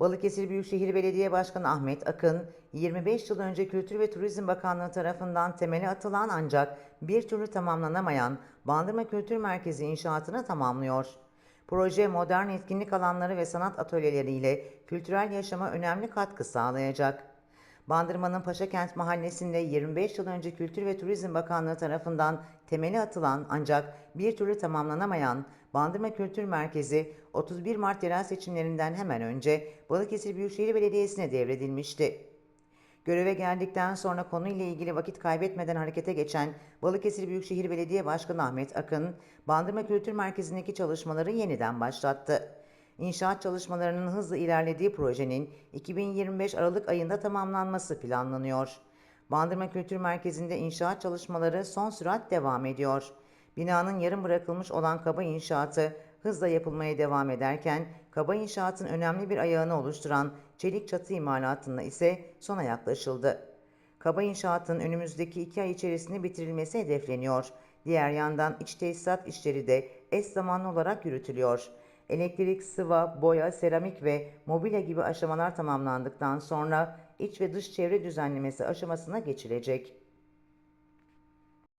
Balıkesir Büyükşehir Belediye Başkanı Ahmet Akın, 25 yıl önce Kültür ve Turizm Bakanlığı tarafından temeli atılan ancak bir türlü tamamlanamayan Bandırma Kültür Merkezi inşaatını tamamlıyor. Proje modern etkinlik alanları ve sanat atölyeleriyle kültürel yaşama önemli katkı sağlayacak. Bandırma'nın Paşakent Mahallesi'nde 25 yıl önce Kültür ve Turizm Bakanlığı tarafından temeli atılan ancak bir türlü tamamlanamayan Bandırma Kültür Merkezi 31 Mart yerel seçimlerinden hemen önce Balıkesir Büyükşehir Belediyesi'ne devredilmişti. Göreve geldikten sonra konuyla ilgili vakit kaybetmeden harekete geçen Balıkesir Büyükşehir Belediye Başkanı Ahmet Akın, Bandırma Kültür Merkezi'ndeki çalışmaları yeniden başlattı. İnşaat çalışmalarının hızla ilerlediği projenin 2025 Aralık ayında tamamlanması planlanıyor. Bandırma Kültür Merkezi'nde inşaat çalışmaları son sürat devam ediyor. Binanın yarım bırakılmış olan kaba inşaatı hızla yapılmaya devam ederken kaba inşaatın önemli bir ayağını oluşturan çelik çatı imalatına ise sona yaklaşıldı. Kaba inşaatın önümüzdeki iki ay içerisinde bitirilmesi hedefleniyor. Diğer yandan iç tesisat işleri de eş zamanlı olarak yürütülüyor. Elektrik, sıva, boya, seramik ve mobilya gibi aşamalar tamamlandıktan sonra iç ve dış çevre düzenlemesi aşamasına geçilecek.